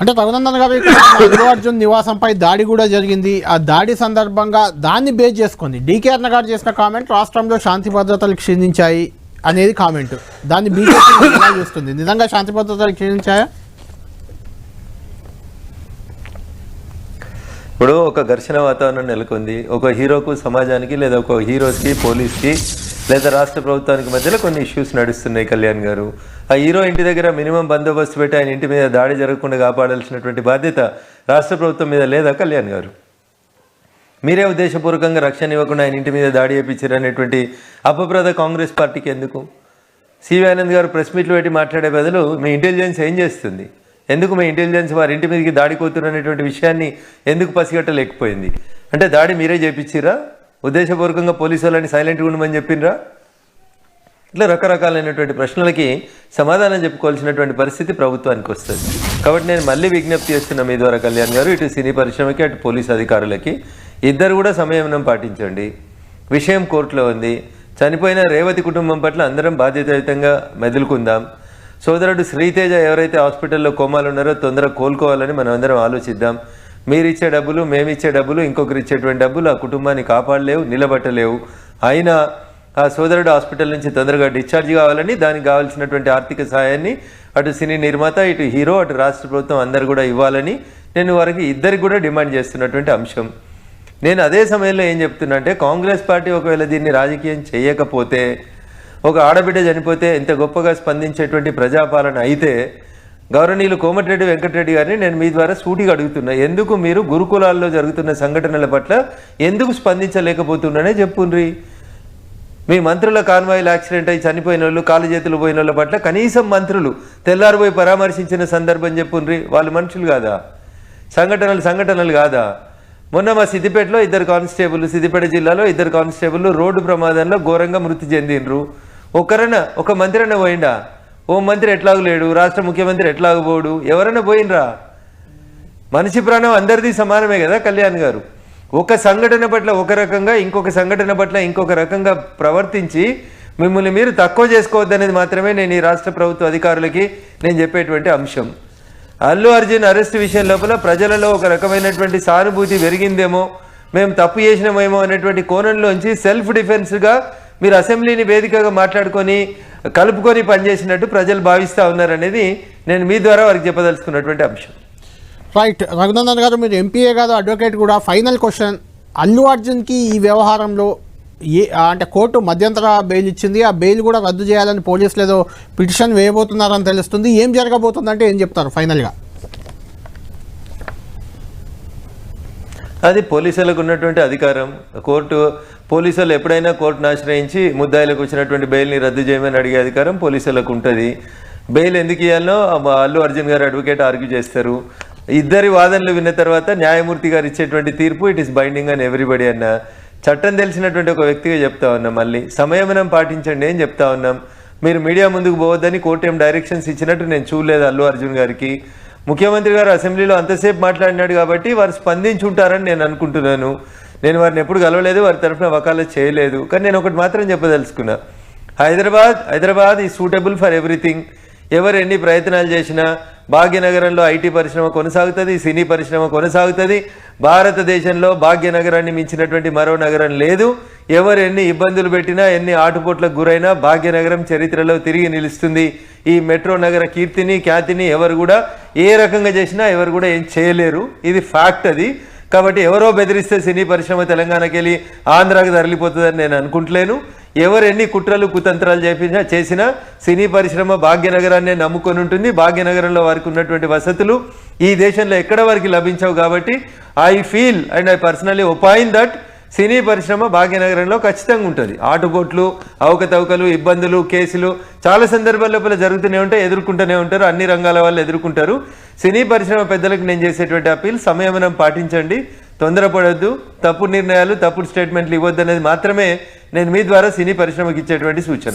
అంటే రఘునందన్ గారు అల్లు అర్జున్ నివాసంపై దాడి కూడా జరిగింది. ఆ దాడి సందర్భంగా దాన్ని బేస్ చేసుకుంది. డీకే అన్న గారు చేసిన కామెంట్ రాష్ట్రంలో శాంతి భద్రతలు క్షీణించాయి అనేది కామెంట్ దాన్ని బీజేపీ ఎలా చూస్తుంది. నిజంగా శాంతి భద్రతలు క్షీణించాయా? ఇప్పుడు ఒక ఘర్షణ వాతావరణం నెలకొంది. ఒక హీరోకు సమాజానికి లేదా ఒక హీరోస్కి పోలీస్కి లేదా రాష్ట్ర ప్రభుత్వానికి మధ్యలో కొన్ని ఇష్యూస్ నడుస్తున్నాయి కళ్యాణ్ గారు. ఆ హీరో ఇంటి దగ్గర మినిమం బందోబస్తు పెట్టి ఆయన ఇంటి మీద దాడి జరగకుండా కాపాడాల్సినటువంటి బాధ్యత రాష్ట్ర ప్రభుత్వం మీద లేదా కళ్యాణ్ గారు? మీరే ఉద్దేశపూర్వకంగా రక్షణ ఇవ్వకుండా ఆయన ఇంటి మీద దాడి చేయించారు అనేటువంటి అపప్రద కాంగ్రెస్ పార్టీకి ఎందుకు? సివి ఆనంద్ గారు ప్రెస్ మీట్లు పెట్టి మాట్లాడే బదులు మీ ఇంటెలిజెన్స్ ఏం చేస్తుంది? ఎందుకు మీ ఇంటెలిజెన్స్ వారి ఇంటి మీదకి దాడి కోతురు అనేటువంటి విషయాన్ని ఎందుకు పసిగట్టలేకపోయింది? అంటే దాడి మీరే చేపించిరా? ఉద్దేశపూర్వకంగా పోలీసు వాళ్ళని సైలెంట్గా ఉండమని చెప్పిండ్రా? ఇట్లా రకరకాలైనటువంటి ప్రశ్నలకి సమాధానం చెప్పుకోవాల్సినటువంటి పరిస్థితి ప్రభుత్వానికి వస్తుంది. కాబట్టి నేను మళ్ళీ విజ్ఞప్తి చేస్తున్నా మీ ద్వారా కళ్యాణ్ గారు ఇటు సినీ పరిశ్రమకి అటు పోలీస్ అధికారులకి. ఇద్దరు కూడా సంయమనం పాటించండి. విషయం కోర్టులో ఉంది. చనిపోయిన రేవతి కుటుంబం పట్ల అందరం బాధ్యతాయుతంగా మెదులుకుందాం. సోదరుడు శ్రీతేజ ఎవరైతే హాస్పిటల్లో కోమాలు ఉన్నారో తొందరగా కోలుకోవాలని మనం అందరం ఆలోచిద్దాం. మీరు ఇచ్చే డబ్బులు మేము ఇచ్చే డబ్బులు ఇంకొకరు ఇచ్చేటువంటి డబ్బులు ఆ కుటుంబాన్ని కాపాడలేవు నిలబట్టలేవు. అయినా ఆ సోదరుడు హాస్పిటల్ నుంచి తొందరగా డిశ్చార్జ్ కావాలని దానికి కావాల్సినటువంటి ఆర్థిక సహాయాన్ని అటు సినీ నిర్మాత ఇటు హీరో అటు రాష్ట్ర ప్రభుత్వం అందరు కూడా ఇవ్వాలని నేను వారికి ఇద్దరికి కూడా డిమాండ్ చేస్తున్నటువంటి అంశం. నేను అదే సమయంలో ఏం చెప్తున్నా అంటే కాంగ్రెస్ పార్టీ ఒకవేళ దీన్ని రాజకీయం చేయకపోతే ఒక ఆడబిడ్డ చనిపోతే ఎంత గొప్పగా స్పందించేటువంటి ప్రజాపాలన అయితే గౌరవనీయులు కోమటిరెడ్డి వెంకటరెడ్డి గారిని నేను మీ ద్వారా సూటిగా అడుగుతున్నా. ఎందుకు మీరు గురుకులాల్లో జరుగుతున్న సంఘటనల పట్ల ఎందుకు స్పందించలేకపోతున్నానే చెప్పుండ్రి? మీ మంత్రుల కాన్వాయిల్ యాక్సిడెంట్ అయి చనిపోయిన వాళ్ళు కాలు చేతులు పోయిన వాళ్ళ పట్ల కనీసం మంత్రులు తెల్లారిపోయి పరామర్శించిన సందర్భం చెప్పుండ్రి. వాళ్ళు మనుషులు కాదా? సంఘటనలు సంఘటనలు కాదా? మొన్న మా సిద్దిపేటలో ఇద్దరు కానిస్టేబుల్ సిద్దిపేట జిల్లాలో ఇద్దరు కానిస్టేబుల్ రోడ్డు ప్రమాదంలో ఘోరంగా మృతి చెందిండ్రు. ఒకరన ఒక మంత్రిన పోయిండా? ఓ మంత్రి ఎట్లాగు లేడు రాష్ట్ర ముఖ్యమంత్రి ఎట్లాగూ పోడు ఎవరైనా పోయినరా? మనిషి ప్రాణం అందరిది సమానమే కదా కళ్యాణ్ గారు. ఒక సంఘటన పట్ల ఒక రకంగా ఇంకొక సంఘటన పట్ల ఇంకొక రకంగా ప్రవర్తించి మిమ్మల్ని మీరు తక్కువ చేసుకోవద్దనేది మాత్రమే నేను ఈ రాష్ట్ర ప్రభుత్వ అధికారులకి నేను చెప్పేటువంటి అంశం. అల్లు అర్జున్ అరెస్ట్ విషయం లోపల ప్రజలలో ఒక రకమైనటువంటి సానుభూతి పెరిగిందేమో మేము తప్పు చేసినామేమో అనేటువంటి కోణంలోంచి సెల్ఫ్ డిఫెన్స్గా మీరు అసెంబ్లీని వేదికగా మాట్లాడుకొని కలుపుకొని పనిచేసినట్టు ప్రజలు భావిస్తూ ఉన్నారనేది నేను మీ ద్వారా వారికి చెప్పదలుచుకున్నటువంటి అంశం. రైట్ రఘునందన్ గారు మీరు ఎంపీఏ కాదు అడ్వకేట్ కూడా. ఫైనల్ క్వశ్చన్ అల్లు అర్జున్కి ఈ వ్యవహారంలో ఏ అంటే కోర్టు మధ్యంతర బెయిల్ ఇచ్చింది. ఆ బెయిల్ కూడా రద్దు చేయాలని పోలీసులు ఏదో పిటిషన్ వేయబోతున్నారని తెలుస్తుంది. ఏం జరగబోతుందంటే ఏం చెప్తారు ఫైనల్గా అది పోలీసులకు ఉన్నటువంటి అధికారం. కోర్టు పోలీసులు ఎప్పుడైనా కోర్టును ఆశ్రయించి ముద్దాయిలకు వచ్చినటువంటి బెయిల్ని రద్దు చేయమని అడిగే అధికారం పోలీసులకు ఉంటుంది. బెయిల్ ఎందుకు ఇవ్వాలనో అల్లు అర్జున్ గారు అడ్వకేట్ ఆర్గ్యూ చేస్తారు. ఇద్దరి వాదనలు విన్న తర్వాత న్యాయమూర్తి గారు ఇచ్చేటువంటి తీర్పు ఇట్ ఇస్ బైండింగ్ అని ఎవ్రీబడి అన్న. చట్టం తెలిసినటువంటి ఒక వ్యక్తిగా చెప్తా ఉన్నాం మళ్ళీ. సంయమనం పాటించండి అని చెప్తా ఉన్నాం. మీరు మీడియా ముందుకు పోవద్దని కోర్టు ఏం డైరెక్షన్స్ ఇచ్చినట్టు నేను చూడలేదు అల్లు అర్జున్ గారికి. ముఖ్యమంత్రి గారు అసెంబ్లీలో అంతసేపు మాట్లాడినాడు కాబట్టి వారు స్పందించి ఉంటారని నేను అనుకుంటున్నాను. నేను వారిని ఎప్పుడు కలవలేదు వారి తరఫున వకాలత్ చేయలేదు. కానీ నేను ఒకటి మాత్రం చెప్పదలుచుకున్నా. హైదరాబాద్ హైదరాబాద్ ఈ సూటబుల్ ఫర్ ఎవ్రీథింగ్ ఎవరు ఎన్ని ప్రయత్నాలు చేసినా భాగ్యనగరంలో ఐటీ పరిశ్రమ కొనసాగుతుంది సినీ పరిశ్రమ కొనసాగుతుంది. భారతదేశంలో భాగ్యనగరాన్ని మించినటువంటి మరో నగరం లేదు. ఎవరు ఎన్ని ఇబ్బందులు పెట్టినా ఎన్ని ఆటుపోట్లకు గురైనా భాగ్యనగరం చరిత్రలో తిరిగి నిలుస్తుంది. ఈ మెట్రో నగర కీర్తిని ఖ్యాతిని ఎవరు కూడా ఏ రకంగా చేసినా ఎవరు కూడా ఏం చేయలేరు. ఇది ఫ్యాక్ట్ అది. కాబట్టి ఎవరో బెదిరిస్తే సినీ పరిశ్రమ తెలంగాణకి వెళ్ళి ఆంధ్రాకి తరలిపోతుందని నేను అనుకుంటలేను. ఎవరు ఎన్ని కుట్రలు కుతంత్రాలు చేపించినా చేసినా సినీ పరిశ్రమ భాగ్యనగరాన్ని నమ్ముకొని ఉంటుంది. భాగ్యనగరంలో వారికి ఉన్నటువంటి వసతులు ఈ దేశంలో ఎక్కడ వారికి లభించవు కాబట్టి I feel and I personally opine that cine పరిశ్రమ భాగ్యనగరంలో ఖచ్చితంగా ఉంటుంది. ఆటుపోట్లు అవకతవకలు ఇబ్బందులు కేసులు చాలా సందర్భాల లోపల జరుగుతూనే ఉంటాయి ఎదుర్కొంటూనే ఉంటారు అన్ని రంగాల వాళ్ళు ఎదుర్కొంటారు. సినీ పరిశ్రమ పెద్దలకు నేను చేసేటువంటి అప్పీల్ సంయమనం పాటించండి తొందరపడొద్దు తప్పుడు నిర్ణయాలు తప్పుడు స్టేట్మెంట్లు ఇవ్వద్దు అనేది మాత్రమే నేను మీ ద్వారా సినీ పరిశ్రమకి ఇచ్చేటువంటి సూచన.